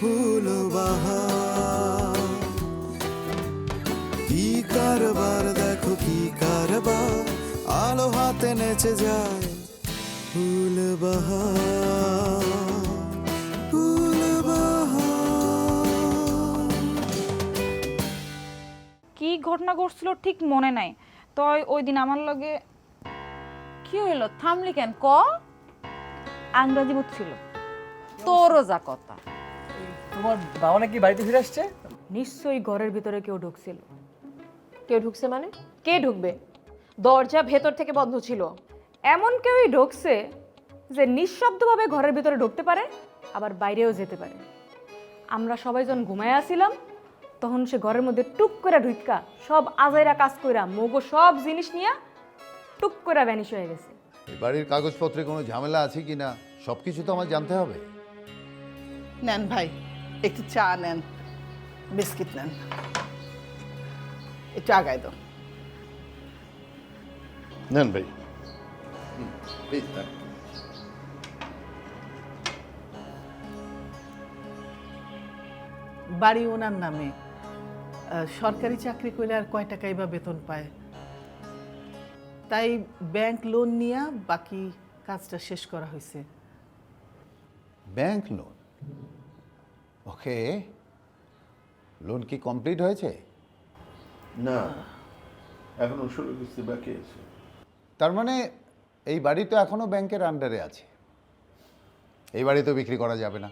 ফুল বাহার কি কারবার, দেখো কি কারবার। আলো হাতে নেচে যায় ফুল ফুল কি ঘটনা ঘটছিল ঠিক মনে নাই। তয় ওই দিন আমার লগে কি হইল? থামলি কেন? ক? আংরাজি বুঝছিল তোরও যা কথা। তোমার বাবা নাকি বাড়িতে ফিরে আসছে? নিশ্চয়ই ঘরের ভিতরে কেউ ঢুকছিল। কেউ ঢুকছে মানে? কে ঢুকবে? দরজা ভেতর থেকে বন্ধ ছিল। এমন কেউই ঢুকছে যে নিঃশব্দভাবে ঘরের ভিতরে ঢুকতে পারে আবার বাইরেও যেতে পারে। আমরা সবাই যখন ঘুমায় আসিলাম তখন সে ঘরের মধ্যে টুক করে ঢুকা সব আজাইরা কাজ কইরা মগো সব জিনিস নিয়ে টুক করে ভ্যানিশ হয়ে গেছে। এই বাড়ির কাগজপত্রে কোনো ঝামেলা আছে কি না সব কিছু তো আমার জানতে হবে। নেন ভাই একটু চা নেন বিস্কিট নেন। একটু আগায় দাও। নেন ভাই। প্লিজ বাড়ি ওনার নামে সরকারি চাকরি করলে আর কয় টাকাই বা বেতন পায়? তাই ব্যাংক লোন নিয়ে বাকি কাজটা শেষ করা হয়েছে ব্যাংক লোন? ওকে। লোন কি কমপ্লিট হয়েছে? না এখনও ষোলো কিস্তি বাকি আছে। তার মানে এই বাড়ি তো এখনও ব্যাংকের আন্ডারে আছে। এই বাড়ি তো বিক্রি করা যাবে না।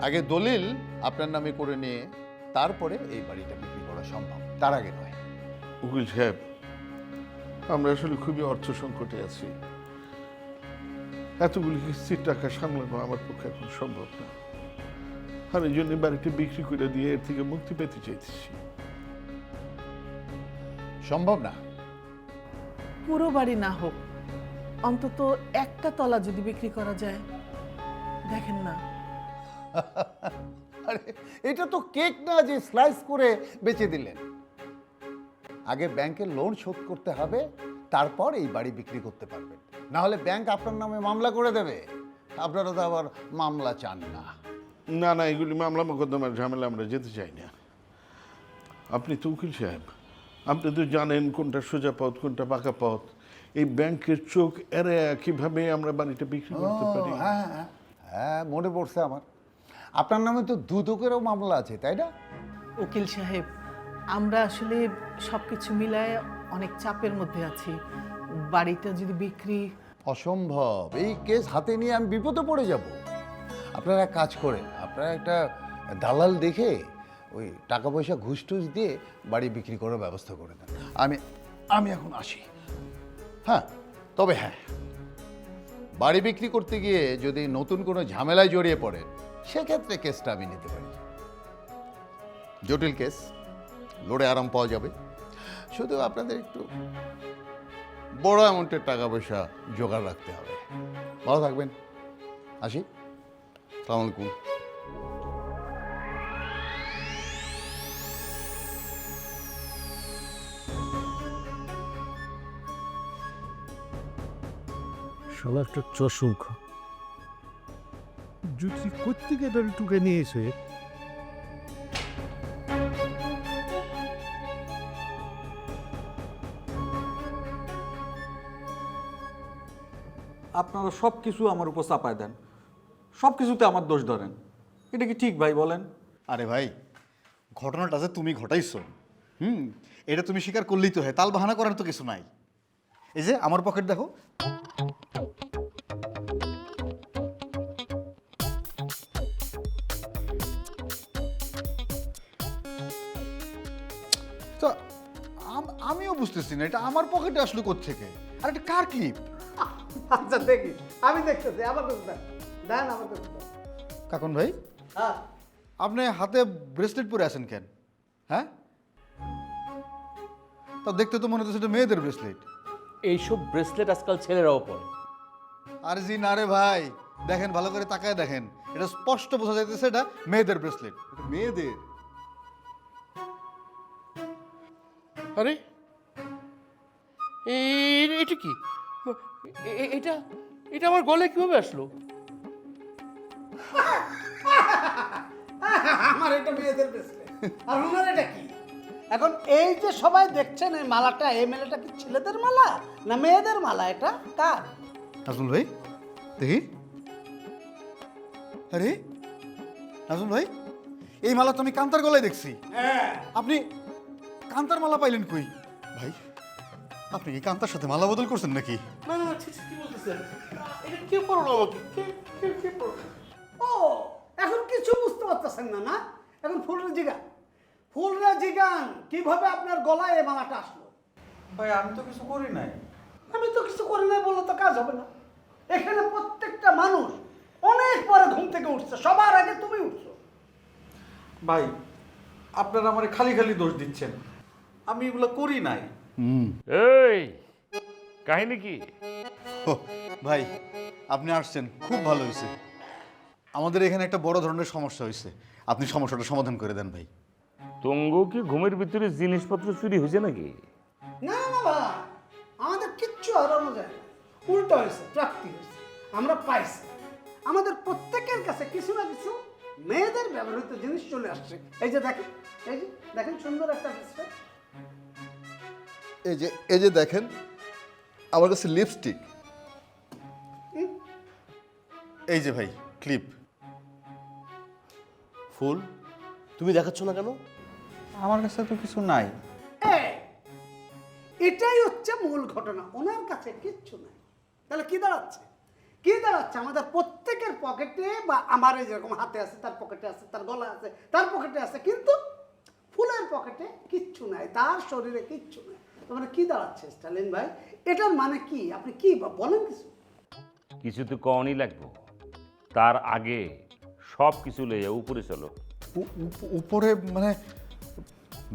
আগে দলিল আপনার নামে করে নিয়ে তারপরে এই বাড়িটা বিক্রি করা সম্ভব। তার আগে নয়। উকিল সাহেব আমরা আসলে খুবই অর্থ সংকটে আছি। এতগুলি কিস্তির টাকা সামলানো আমার পক্ষে এখন সম্ভব না। এই জন্য বাড়িটি বিক্রি করে দিয়ে এর থেকে মুক্তি পেতে চাইতেছি। সম্ভব না? পুরো বাড়ি না হোক অন্তত একটা তলা যদি বিক্রি করা যায় দেখেন না। আরে এটা তো কেক না যে স্লাইস করে বেচে দিলেন। আগে ব্যাংকের লোন শোধ করতে হবে তারপর এই বাড়ি বিক্রি করতে পারবেন। না হলে ব্যাংক আপনার নামে মামলা করে দেবে। আপনারা তো আবার মামলা চান না। না না এগুলি মামলা মোকদ্দমার ঝামেলা আমরা যেতে চাই না। আপনি তো উকিল সাহেব আপনি তো জানেন কোনটা সোজা পথ কোনটা পাকা পথ। এই ব্যাংকের চোখ এড়ে কীভাবে আমরা বাড়িটা বিক্রি করতে পারি? হ্যাঁ হ্যাঁ হ্যাঁ মনে পড়ছে আমার। আপনার নামে তো দুদকেরও মামলা আছে তাই না? উকিল সাহেব আমরা আসলে সব কিছু মিলায় অনেক চাপের মধ্যে আছি। বাড়িটা যদি বিক্রি অসম্ভব। এই কেস হাতে নিয়ে আমি বিপদে পড়ে যাব। আপনারা এক কাজ করেন আপনারা একটা দালাল দেখে ওই টাকা পয়সা ঘুষ টুস দিয়ে বাড়ি বিক্রি করার ব্যবস্থা করে দেন। আমি আমি এখন আসি। হ্যাঁ তবে হ্যাঁ বাড়ি বিক্রি করতে গিয়ে যদি নতুন কোনো ঝামেলায় জড়িয়ে পড়েন, সেক্ষেত্রে কেসটা আমি নিতে পারি। জটিল কেস, লড়ে আরাম পাওয়া যাবে। শুধু আপনাদের একটু বড় অ্যামাউন্টের টাকা পয়সা জোগাড় রাখতে হবে। ভালো থাকবেন। আসি। সালাম শালা একটা চশমখ জুতি কোথেকে ধরে টুকে নিয়েছে? আপনারা সব কিছু আমার উপর চাপায় দেন। সব কিছুতে আমার দোষ ধরেন। এটা কি ঠিক ভাই বলেন? আরে ভাই ঘটনাটা যে তুমি ঘটাইছো হুম এটা তুমি স্বীকার করলেই তো হয় তাল বাহানা করার তো কিছু নাই। এই যে আমার পকেট দেখো। বুঝতেছি না এটা আমার পকেটে আসলো থেকে আর এটা কার ক্লিপ আচ্ছা দেখি। আমি দেখতেছি আমার কাছে দেন দেন আমার কাছে দেন। কাকন ভাই? আপনি হাতে ব্রেসলেট পরে আছেন কেন? হ্যাঁ? তা দেখতে তো মনে হচ্ছে এটা মেয়েদের ব্রেসলেট এইসব ব্রেসলেট আজকাল ছেলেরাও পরে। আর জি না রে ভাই। দেখেন ভালো করে তাকায় দেখেন। এটা স্পষ্ট বোঝা যাইতেছে এটা মেয়েদের ব্রেসলেট মেয়েদের? আরে এটা কি? এটা এটা আমার গলায় কীভাবে আসলো? আমার এটা মেয়েদের ব্রেসলেট আর ওনার এটা কি? এখন এই যে সবাই দেখছেন এই মালাটা এই মেলাটা কি ছেলেদের মালা না মেয়েদের মালা? এটা কার? নাজমুল ভাই দেখি। আরে নাজমুল ভাই এই মালা তো আমি কান্তার গলায় দেখছি। আপনি কান্তার মালা পাইলেন কই? ভাই আপনি কি কান্তার সাথে মালা বদল করছেন নাকি? না না ঠিক কি বলতেছেন এটা কে পড়ল আমাকে? কে কে কে পড়ল? ও এখন কিছু বুঝতে পারতেছেন না না? এখন ফুলরা জিগান। ফুলরা জিগান কীভাবে আপনার গলায় এই মালাটা আসলো? ভাই আমি তো কিছু করি নাই। আমি তো কিছু করি নাই বললে তো কাজ হবে না। এখানে প্রত্যেকটা মানুষ অনেক পরে ঘুম থেকে উঠছে সবার আগে তুমি উঠছো। ভাই আপনারা আমার খালি খালি দোষ দিচ্ছেন। আমি এগুলো করি নাই। এই কাহিনী কি? ও, ভাই আপনি আসছেন খুব ভালো হয়েছে। আমাদের এখানে একটা বড় ধরনের সমস্যা হয়েছে। আপনি সমস্যাটা সমাধান করে দেন ভাই। তঙ্গু কি ঘুমের ভিতরে জিনিসপত্র চুরি হয়েছে নাকি? না না ভাই আমাদের কিচ্ছু হারানো যায় না। উল্টো হয়েছে প্রাপ্তি হয়েছে। আমরা পাইছি। আমাদের প্রত্যেকের কাছে কিছু না কিছু মেয়েদের ব্যবহৃত জিনিস চলে আসছে। এই যে দেখেন এই যে দেখেন সুন্দর একটা এই যে এই যে দেখেন আমার কাছে লিপস্টিক এই যে ভাই ক্লিপ ফুল তুমি দেখাচ্ছ না কেন? আমার কাছে তো কিছু নাই। এটাই হচ্ছে মূল ঘটনা। ওনার কাছে কিচ্ছু নাই। তাহলে কি দাঁড়াচ্ছে? কি দাঁড়াচ্ছে? আমাদের প্রত্যেকের পকেটে বা আমার এই যেরকম হাতে আছে তার পকেটে আছে তার গলা আছে তার পকেটে আছে কিন্তু ফুলের পকেটে কিচ্ছু নাই তার শরীরে কিচ্ছু নাই। তার মানে কি দাঁড়াচ্ছে স্টালিন ভাই? এটার মানে কি? আপনি কি বলেন কিছু। কিছু তো কনই লাগবো। তার আগে সব কিছু লইয়া উপরে চলো। উপরে মানে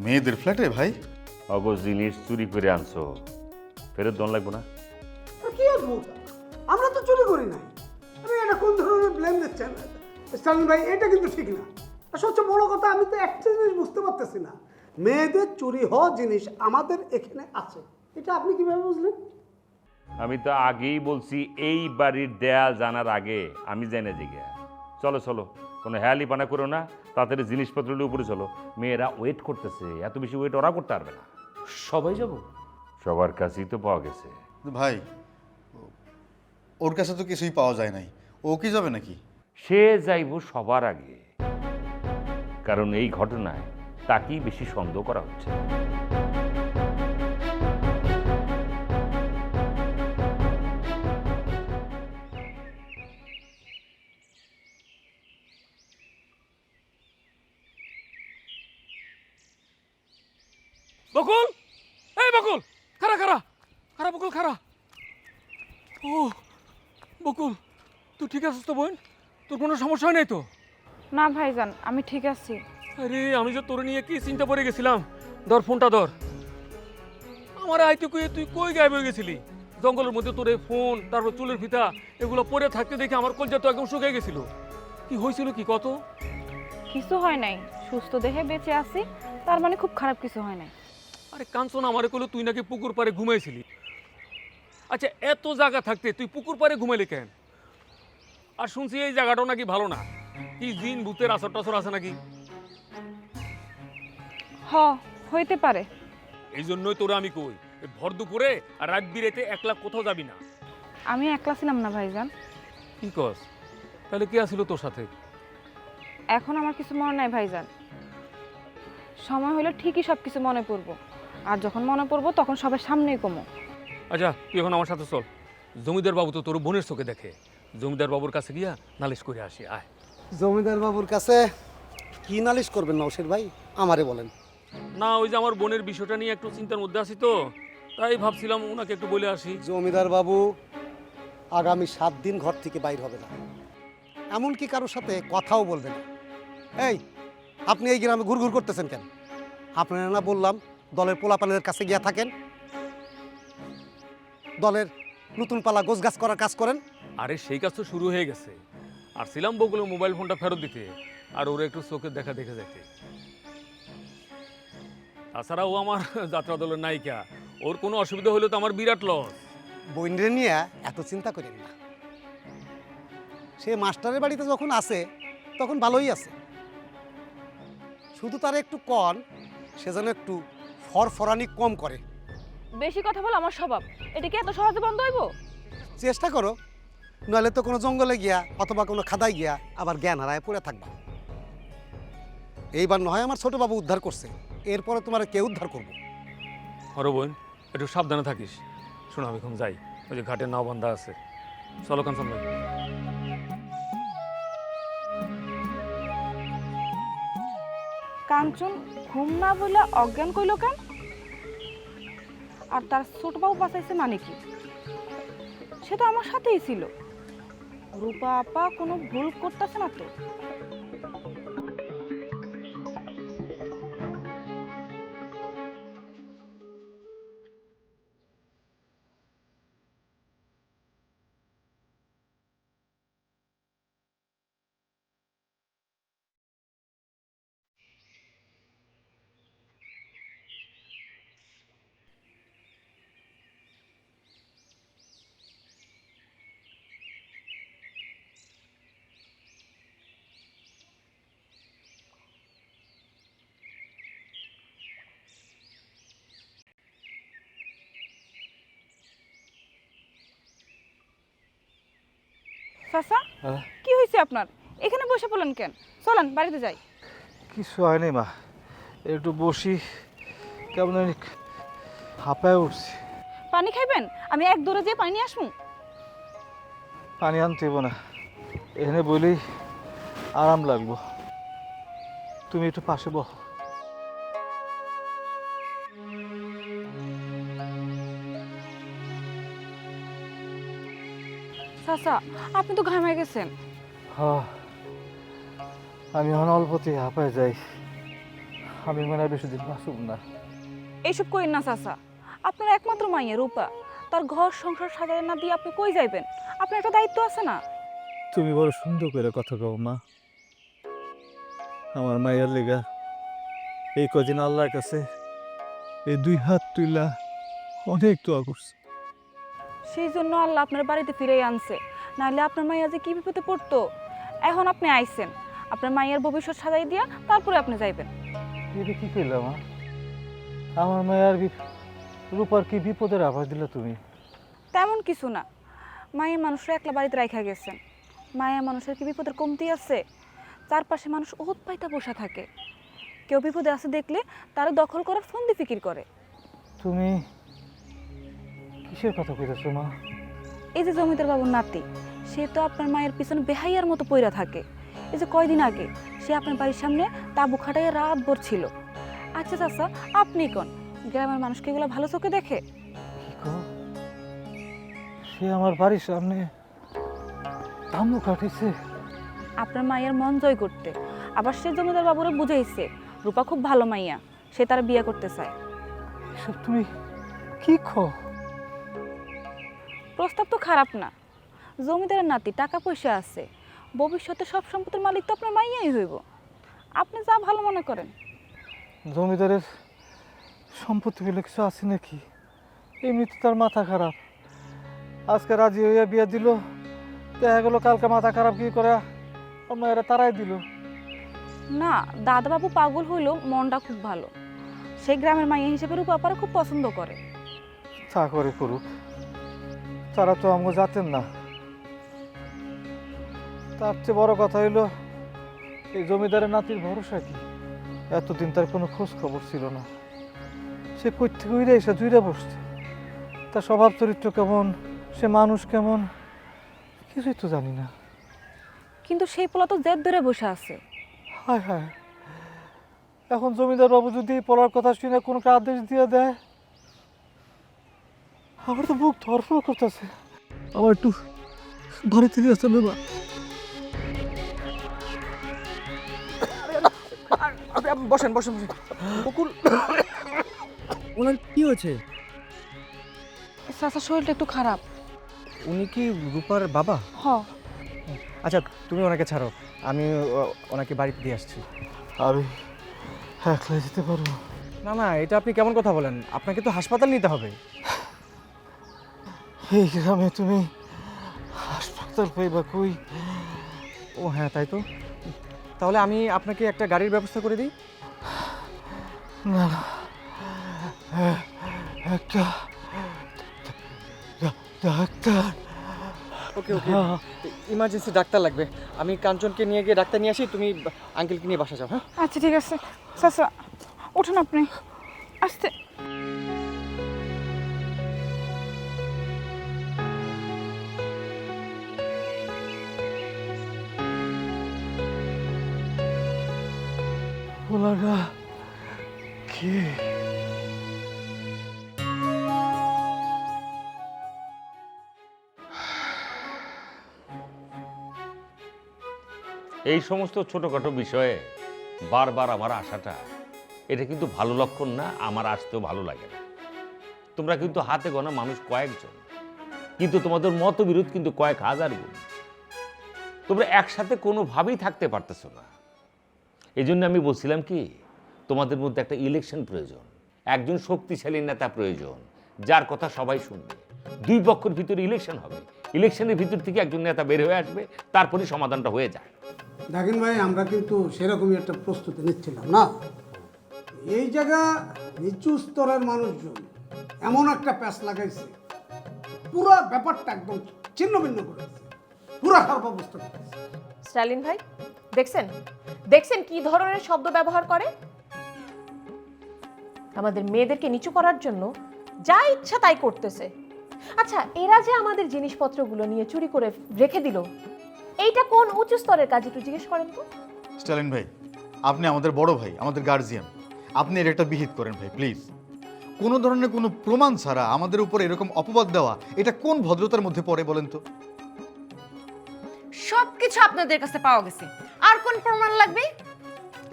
মেয়েদের ফ্ল্যাটে ভাই? অগ জিনিস চুরি করে আনছো। ফেরত দন লাগবো না? কি অদ্ভুত? আমরা তো চুরি করি নাই। আরে এটা কোন ধরনের ব্লেম দিচ্ছেন স্টালিন ভাই এটা কিন্তু ঠিক না। সবচেয়ে বড় কথা আমি তো একটা জিনিস বুঝতে পারতেছি না। মেয়েদের চুরি হওয়া জিনিস আমাদের এখানে আছে। এটা আপনি কীভাবে বুঝলেন? আমি তো আগেই বলছি এই বাড়ির দেয়াল জানার আগে আমি জেনে জেগে। চলো চলো কোনো হেয়ালি পানা করো না তাড়াতাড়ি জিনিসপত্র নিয়ে উপরে চলো। মেয়েরা ওয়েট করতেছে এত বেশি ওয়েট ওরা করতে পারবে না। সবাই যাব? সবার কাছেই তো পাওয়া গেছে। ভাই ওর কাছে তো কিছুই পাওয়া যায় নাই। ও কি যাবে নাকি? সে যাইব সবার আগে। কারণ এই ঘটনায় তাকেই বেশি সন্দেহ করা হচ্ছে। বকুল! এই বকুল! খারা খারা খারা বকুল খারা ও বকুল তুই ঠিক আছিস তো বোন? তোর কোনো সমস্যা হয় নাই তো? না ভাইজান আমি ঠিক আছি। আরে আমি যে তোর নিয়ে কি চিন্তা পড়ে গেছিলাম? ধর ফোনটা ধর। আমার আইতে কই তুই কই গায়েব হয়ে গেছিলি? জঙ্গলের মধ্যে তোর এই ফোন তারপর চুলের ফিতা এগুলো পরে থাকতে দেখে আমার কলজা তো একদম শুকিয়ে গেছিল। কি হয়েছিল কি কত? কিছু হয় নাই। সুস্থ দেহে বেঁচে আছি তার মানে খুব খারাপ কিছু হয় নাই। আরে কাঞ্চন আমারে কইলো তুই নাকি পুকুর পাড়ে ঘুমাইছিলি। আচ্ছা এত জায়গা থাকতে তুই পুকুর পাড়ে ঘুমাইলি কেন? আর শুনছি এই জায়গাটাও নাকি ভালো না। কি জিন ভূতের আসর টাসর আছে নাকি? হ হইতে পারে। এই জন্যই তোরা আমি কই এই ভর দুপুরে আর রাত বিরেতে একলা কোথাও যাবি না। আমি একলা ছিলাম না ভাইজান। কি কস? তাহলে কে আসিল তোর সাথে? এখন আমার কিছু মনে নাই ভাইজান। সময় হলে ঠিকই সব কিছু মনে পড়ব। আর যখন মনে পড়ব তখন সবার সামনেই কমো। আচ্ছা তুই এখন আমার সাথে চল। জমিদার বাবু তো তোর বোনের চোখে দেখে। জমিদার বাবুর কাছে গিয়া নালিশ করে আসি আয়। জমিদার বাবুর কাছে কি নালিশ করবেন নওশের ভাই? আমারে বলেন। না ওই যে আমার বোনের বিষয়টা নিয়ে একটু চিন্তার মধ্যে আছি তো তাই ভাবছিলাম ওনাকে একটু বলে আসি। জমিদার বাবু আগামী সাত দিন ঘর থেকে বাইর হবে না। এমনকি কারোর সাথে কথাও বলবে না। এই আপনি এই গ্রামে ঘুরঘুর করতেছেন কেন? আপনারা না বললাম দলের পোলাপানের কাছে গিয়া থাকেন? দলের নতুন পালা গোছগাছ করার কাজ করেন? আরে সেই কাজ তো শুরু হয়ে গেছে। আর ছিলাম বগুলো মোবাইল ফোনটা ফেরত দিতে আর ওরা একটু চোখের দেখা দেখে যাইতে। তাছাড়া ও আমার যাত্রা দলের নায়িকা। ওর কোনো অসুবিধা হলে তো আমার বিরাট লস। বইনরে নিয়ে এত চিন্তা করেন না। সে মাস্টারের বাড়িতে যখন আসে তখন ভালোই আছে। শুধু তার একটু কন সে যেন একটু ফরফরানি কম করে। বেশি কথা বলে আমার স্বভাব। এটা কি এত সহজে বন্ধ হইব? চেষ্টা করো। নইলে তো কোনো জঙ্গলে গিয়া অথবা কোনো খাদায় গিয়া আবার জ্ঞান হারায় পড়ে থাকবা। এইবার নয় আমার ছোট বাবু উদ্ধার করছে। এরপরে তোমার কে উদ্ধার করব? হরো বোন একটু সাবধানে থাকিস। শোনো আমি এখন যাই। ওই যে ঘাটের নাও বান্ধা আছে। চলো কাঞ্চন ভাই। কাঞ্চন ঘুম না বলে অজ্ঞান কইল কেন? আর তার ছোট বাবু বাঁচাইছে মানে কি? সে তো আমার সাথেই ছিল। রূপা আপা কোনো ভুল করতেছে না তো? চাচা কি হয়েছে আপনার? এখানে বসে পড়লেন কেন? চলেন বাড়িতে যাই। কিছু হয়নি মা। একটু বসি কেমন হাঁপায় উঠছি। পানি খাইবেন? আমি এক দৌড়ে যেয়ে পানি নিয়ে আসব। পানি আনতে হইব না। এখানে বলেই আরাম লাগবো। তুমি একটু পাশে বহ। চাচা আপনি তো ঘামে গেছেন। হ্যাঁ আমি এখন অল্পতেই হাঁপায় যাই। আমি মনে হয় বেশি দিন বাঁচব না। এইসব কইন না চাচা আপনার একমাত্র মাইয়া রূপা। তার ঘর সংসার সাজায় না দিয়ে আপনি কই যাইবেন? আপনার একটা দায়িত্ব আছে না? তুমি বড় সুন্দর করে কথা কও মা। আমার মায়ের লেগা এই কদিন আল্লাহর কাছে এই দুই হাত তুইলা অনেক দোয়া করছে। সেই জন্য আল্লাহ আপনার বাড়িতে ফিরেই আনছে। নাহলে আপনার মাইয়া যে কী বিপদে পড়তো? এখন আপনি আইছেন। আপনার মায়ের ভবিষ্যৎ সাজাই দিয়া তারপরে আপনি যাইবেন। এটা কি করলাম মা? আমার মায়ের রূপার কি বিপদের আভাস দিলা তুমি? তেমন কিছু না। মায়া মানুষরা একলা বাড়িতে রাখা গেছেন। মায়া মানুষের কি বিপদের কমতি আছে? চারপাশে মানুষ ওত পাইতা বসা থাকে। কেউ বিপদে আছে দেখলে তারা দখল করার ফন্দি ফিকির করে। তুমি কিসের কথা কইতেছো মা? এই যে জমিদার বাবুর নাতি সে তো আপনার মায়ের পিছনে বেহাইয়ার মতো পইরা থাকে। এই যে কয়দিন আগে সে আপনার বাড়ির সামনে তাবু খাটাইয়া রাত ভর ছিল। আচ্ছা চাচা আপনি কোন? গ্রামের মানুষকে এগুলো ভালো চোখে দেখে? সে আমার বাড়ির সামনে তামু কাটিছে আপনার মায়ের মন জয় করতে। আবার সে জমিদার বাবুরে বুঝাইছে রূপা খুব ভালো মাইয়া সে তার বিয়ে করতে চায়। এসব তুমি কি খো প্রস্তাব তো খারাপ না। জমিদারের নাতি টাকা পয়সা আছে। ভবিষ্যতে সব সম্পত্তির মালিক তো আপনার মাইয়াই হইব। আপনি যা ভালো মনে করেন। জমিদারের সম্পত্তি বলে কিছু আছে নাকি? এমনিতে তার মাথা খারাপ। আজকে রাজি হইয়া বিয়া দিল। দেখা গেল কালকে মাথা খারাপ কি করে আমার তারাই দিল। না দাদাবাবু পাগল হইলেও মনটা খুব ভালো। সেই গ্রামের মাইয়া হিসেবে রূপাপারা খুব পছন্দ করে। তা করে করুক। তারা তো আমাকে জাতেন না। তার চেয়ে বড় কথা হইল এই জমিদারের নাতির ভরসা কি? এতদিন তার কোনো খোঁজ খবর ছিল না। সে কই থেকে উইরে এসে জুইরে বসছে। তার স্বভাব চরিত্র কেমন? সে মানুষ কেমন? কিছুই তো জানি না। কিন্তু সেই পোলা তো জেদ ধরে বসে আছে। হায় হায়। এখন জমিদার বাবু যদি পলার কথা শুনে কোনো আদেশ দিয়ে দেয় আমার তো বুক ধরফর করতেছে। আবার একটু বাড়ি থেকে আসলে না বসেন বসেন বসেন। বকুল। ওনার কি হয়েছে? চাচার শরীরটা একটু খারাপ। উনি কি রূপার বাবা? হ। আচ্ছা তুমি ওনাকে ছাড়ো। আমি ওনাকে বাড়িতে দিয়ে আসছি। আমি একলা যেতে পারব। না না এটা আপনি কেমন কথা বলেন? আপনাকে তো হাসপাতাল নিতে হবে। এই গ্রামে তুমি হাসপাতাল পাইবা কই? ও হ্যাঁ তাই তো। তাহলে আমি আপনাকে একটা গাড়ির ব্যবস্থা করে দিই। না না। একটা doctor. Okay okay. Emergency doctor লাগবে। আমি কাঞ্চনকে নিয়ে গিয়ে ডাক্তার নিয়ে আসি তুমি আঙ্কেলকে নিয়ে বাসা যাও হ্যাঁ? আচ্ছা ঠিক আছে। চাচা উঠুন আপনি। আস্তে ওলাগা কে? এই সমস্ত ছোটোখাটো বিষয়ে বারবার আমার আশাটা, এটা কিন্তু ভালো লক্ষণ না, আমার আসতেও ভালো লাগে না। তোমরা কিন্তু হাতে গোনা মানুষ কয়েকজন, কিন্তু তোমাদের মতবিরোধ কিন্তু কয়েক হাজার গুণ। তোমরা একসাথে কোনোভাবেই থাকতে পারতেছো না। এই জন্য আমি বলছিলাম কি তোমাদের মধ্যে একটা ইলেকশন প্রয়োজন। একজন শক্তিশালী নেতা প্রয়োজন যার কথা সবাই শুনবে। দুই পক্ষের ভিতরে ইলেকশন হবে। ইলেকশনের ভিতর থেকে একজন নেতা বের হয়ে আসবে তারপরে সমাধানটা হয়ে যায়। দেখেন ভাই আমরা কিন্তু সেরকমই একটা প্রস্তুতি নিচ্ছিলাম না? এই জায়গা নিচু স্তরের মানুষজন এমন একটা প্যাচ লাগাইছে পুরো ব্যাপারটা একদম ছিন্ন ভিন্ন করেছে পুরো খারাপ অবস্থা করেছে। স্টালিন ভাই? দেখছেন? দেখছেন কি ধরনের শব্দ ব্যবহার করে? আমাদের মেয়েদেরকে নিচু করার জন্য যা ইচ্ছা তাই করতেছে। আচ্ছা এরা যে আমাদের জিনিসপত্রগুলো নিয়ে চুরি করে রেখে দিল এইটা কোন উঁচু স্তরের কাজ একটু জিজ্ঞেস করেন তো? স্টালিন ভাই আপনি আমাদের বড় ভাই আমাদের গার্জিয়ান আপনি এর একটা বিহিত করেন ভাই প্লিজ কোনো ধরনের কোনো প্রমাণ ছাড়া আমাদের উপর এরকম অপবাদ দেওয়া এটা কোন ভদ্রতার মধ্যে পড়ে বলেন তো? সবকিছু আপনাদের কাছে পাওয়া গেছে। কোন প্রমাণ লাগবে?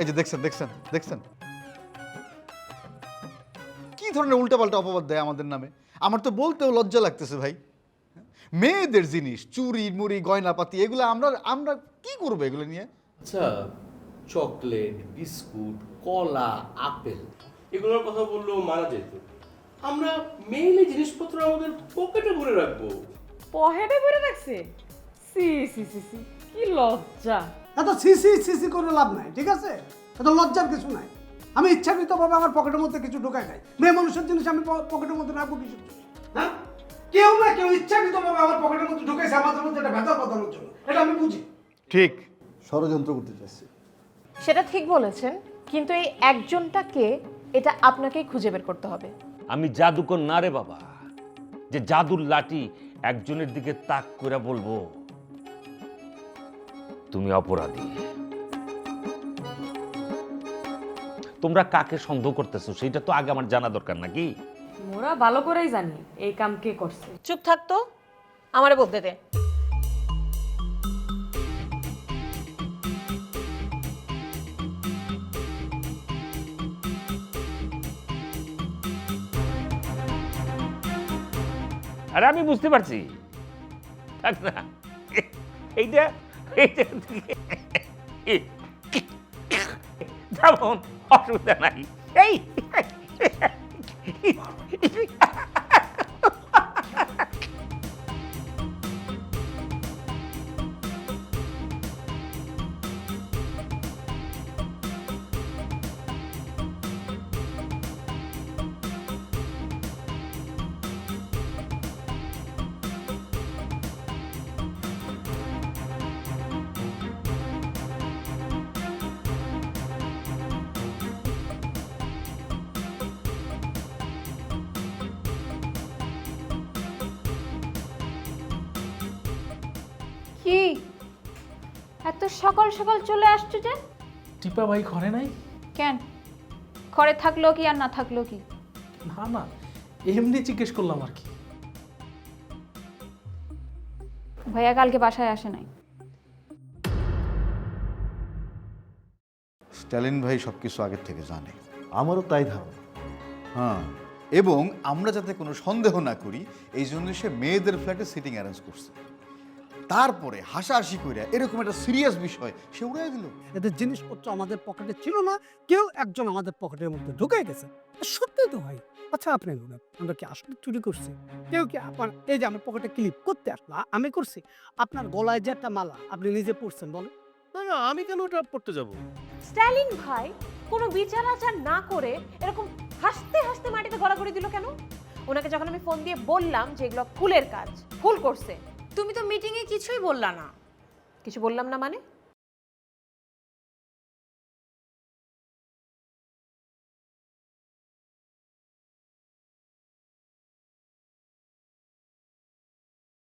এই যে দেখছেন দেখছেন দেখছেন। কি ধরনের উল্টাপাল্টা অপবাদ দেয় আমাদের নামে? আমার তো বলতেও লজ্জা লাগতেছে ভাই। মেয়েদের জিনিস চুরি মুড়ি গয়নাপাতি এগুলো আমরা আমরা কি করব এগুলো নিয়ে? আচ্ছা চকলেট বিস্কুট কলা আপেল এগুলোর কথা বললেও মারা যেত। আমরা মেইলি জিনিসপত্র আমাদের পকেটে ভরে রাখব। পহেটে ভরে রাখছে? সি সি সি সি কি লজ্জা। এত সিসি সিসি করে লাভ নাই ঠিক আছে? এত লজ্জার কিছু নাই। আমি ইচ্ছাকৃতভাবে আমার পকেটের মধ্যে কিছু ঢোকাই নাই। মেয়ে মানুষের জিনিস আমি পকেটের মধ্যে রাখব কিছু হ্যাঁ? কেউ না কেউ ইচ্ছাকৃতভাবে আমার পকেটের মধ্যে ঢুকাইছে আমাদের মধ্যে একটা ভেতর বাঁধানোর জন্য। এটা আমি বুঝি। ঠিক। ষড়যন্ত্র করতে চাচ্ছি সেটা ঠিক বলেছেন কিন্তু এই একজনটাকে এটা আপনাকেই খুঁজে বের করতে হবে। আমি জাদুকর না রে বাবা যে জাদুর লাঠি একজনের দিকে তাক করে বলব। তুমি অপরাধী। তোমরা কাকে সন্দেহ করতেছো? সেটা তো আগে আমার জানা দরকার নাকি? মোরা ভালো করেই জানি এই কাম কে করছে। চুপ থাকতো আমারে বলতে দে। আরে আমি বুঝতে পারছি। থাক না। এইটা এইটা যেমন অসুবিধা নাই। এই। কি? এত সকাল সকাল চলে আসছো যে? টিপা ভাই ঘরে নাই? কেন? ঘরে থাকল কি আর না থাকল কি? না না এমনি জিজ্ঞেস করলাম আর কি। ভাইয়া কালকে বাসায় আসে নাই। স্ট্যালিন ভাই সব কিছু আগের থেকে জানে আমারও তাই ধারণা। হ্যাঁ এবং আমরা যাতে কোনো সন্দেহ না করি এই জন্য সে মেয়েদের ফ্ল্যাটে সিটিং অ্যারেঞ্জ করছে। তারপরে হাসাহাসি করে এরকম একটা সিরিয়াস বিষয় সে উড়াই দিল। এদের জিনিসপত্র আমাদের পকেটে ছিল না কেউ একজন আমাদের পকেটের মধ্যে ঢুকে গেছে। সত্যি তো ভাই আচ্ছা আপনি বলেন আমরা কি আসলে চুরি করছি? কেউ কি আপনার এই যে আমার পকেটে ক্লিপ করতে আসলো আমি করছি? আপনার গলায় যে একটা মালা আপনি নিজে পড়ছেন বলেন। না না আমি কেন ওটা পড়তে যাব? স্ট্যালিন ভাই কোনো বিচার আচার না করে এরকম হাসতে হাসতে মাটিতে গড়াগড়ি দিল কেন? ওনাকে যখন আমি ফোন দিয়ে বললাম যে এগুলো ফুলের কাজ ফুল করছে তুমি তো মিটিংয়ে কিছুই বললা না। কিছু বললাম না মানে?